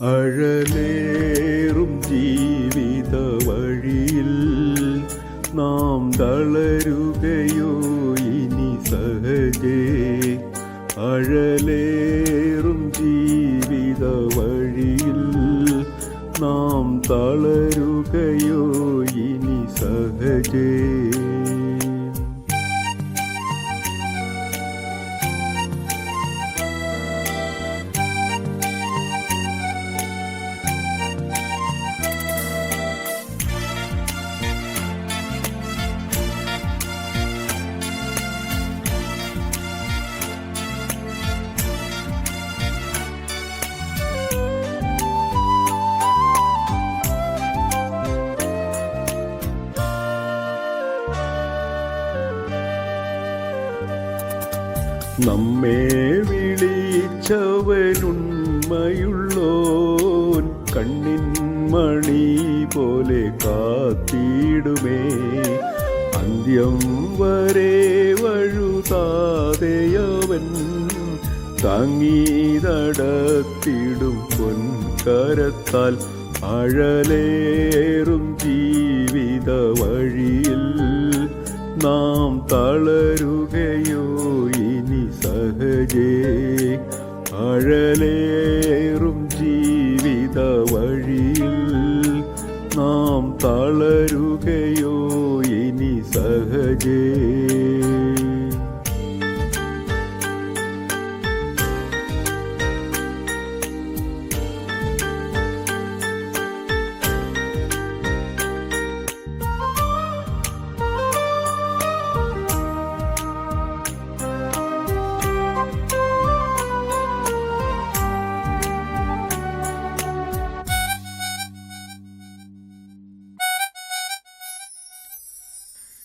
അഴലേറും ജീവിത വഴിയിൽ നാം തളരുകയോ ഇനി സഹജേ. അഴലേറും ജീവിത വഴിയിൽ നാം തളരുകയോ ഇനി സഹജേ. നമ്മെ വിളിച്ചവനുണ്മയുള്ളോൻ കണ്ണിൻ മണി പോലെ കാത്തിടുമേ അന്ത്യം വരെ വഴുതാതെയവൻ താങ്ങി നടത്തിടും പൊൻകരത്താൽ അഴലേറും ജീവിത വഴിയിൽ നാം അഴലേറും ജീവിത വഴിയിൽ നാം തളരുകയോ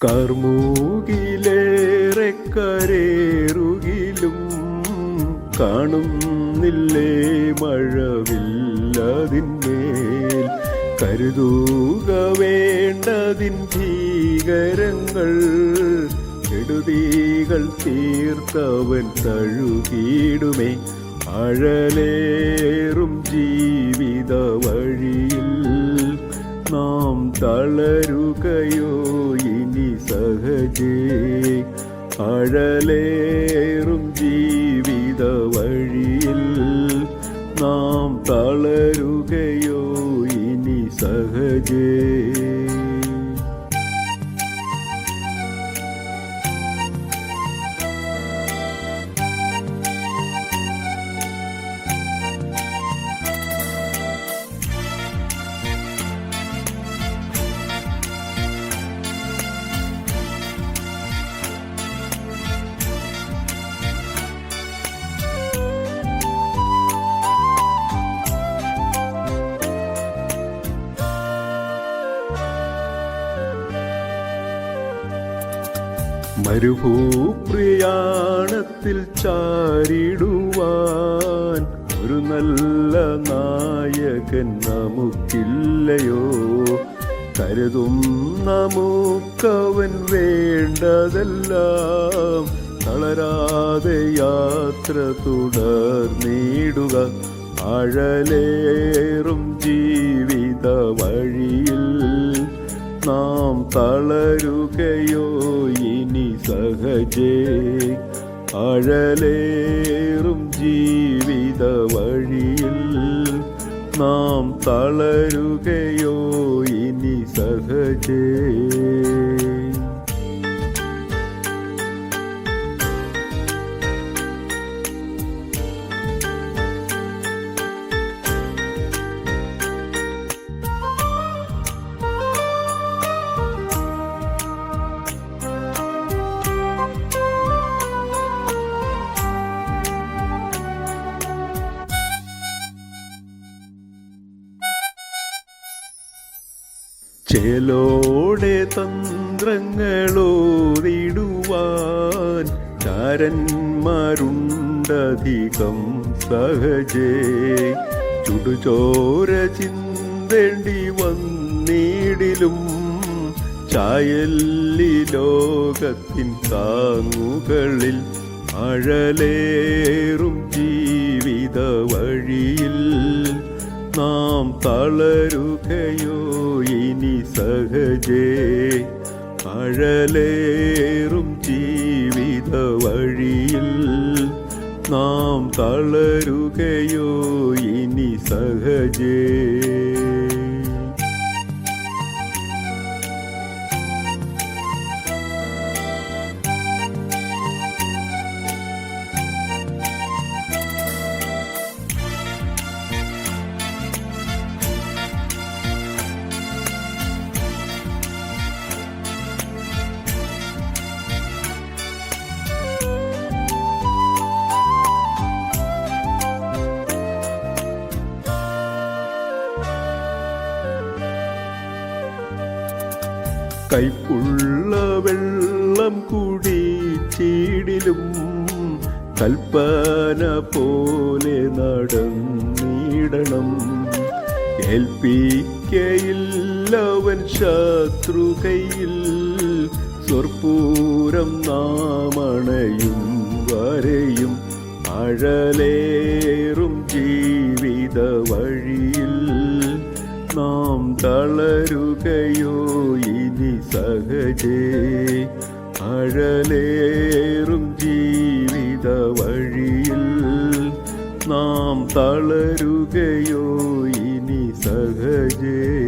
കർമൂകിലേറെ കരേറുകിലും കാണുന്നില്ലേ മഴവില്ലതിന്മേൽ. കരുതുക വേണ്ടതിൻ ഭീകരങ്ങൾ കെടുതികൾ തീർത്തവൻ തഴുകിയിടുമേ. അഴലേറും ജീവിത വഴിയിൽ നാം തളരുകയോ സഹജേ അഴലേറും മരുഭൂപ്രിയാണത്തിൽ ചാരിടുവാൻ ഒരു നല്ല നായകൻ നമുക്കില്ലയോ? കരുതും നമുക്കവൻ വേണ്ടതെല്ലാം. തളരാതെ യാത്ര തുടർന്നിടുക ആഴലേറും ജീവിത വഴിയിൽ നാം തളരുകയോ ഇനി സഹജേ. അഴലേറും ജീവിത വഴിയിൽ നാം തളരുകയോ ഇനി സഹജേ. ചേലോടെ തന്ത്രങ്ങളോടിടുവാൻ ചാരന്മാരുണ്ടധികം സഹജേ. ചുടുചോര ചിന്തേണ്ടി വന്നിടിലും ചായല്ലി ലോകത്തിൻ താങ്ങുകളിൽ അഴലേറും ജീവിത വഴിയിൽ നാം തളരുകയോ ഇനി സഹജേ. അഴലേറും ജീവിത വഴിയിൽ നാം തളരുകയോ ഇനി സഹജേ. കൈപ്പുള്ള വെള്ളം കുടിച്ചിടിലും കൽപ്പന പോലെ നടന്നിടണം. ഏൽപ്പിക്കയില്ലവൻ ശത്രുകയിൽ സ്വർപ്പൂരം നാമണയും വരെയും അഴലേറും ജീവിത വഴിയിൽ നാം തളരുകയോ ഇനി സഹജേ അഴലേറും ജീവിത വഴിയിൽ നാം തളരുകയോ ഇനി സഹജേ.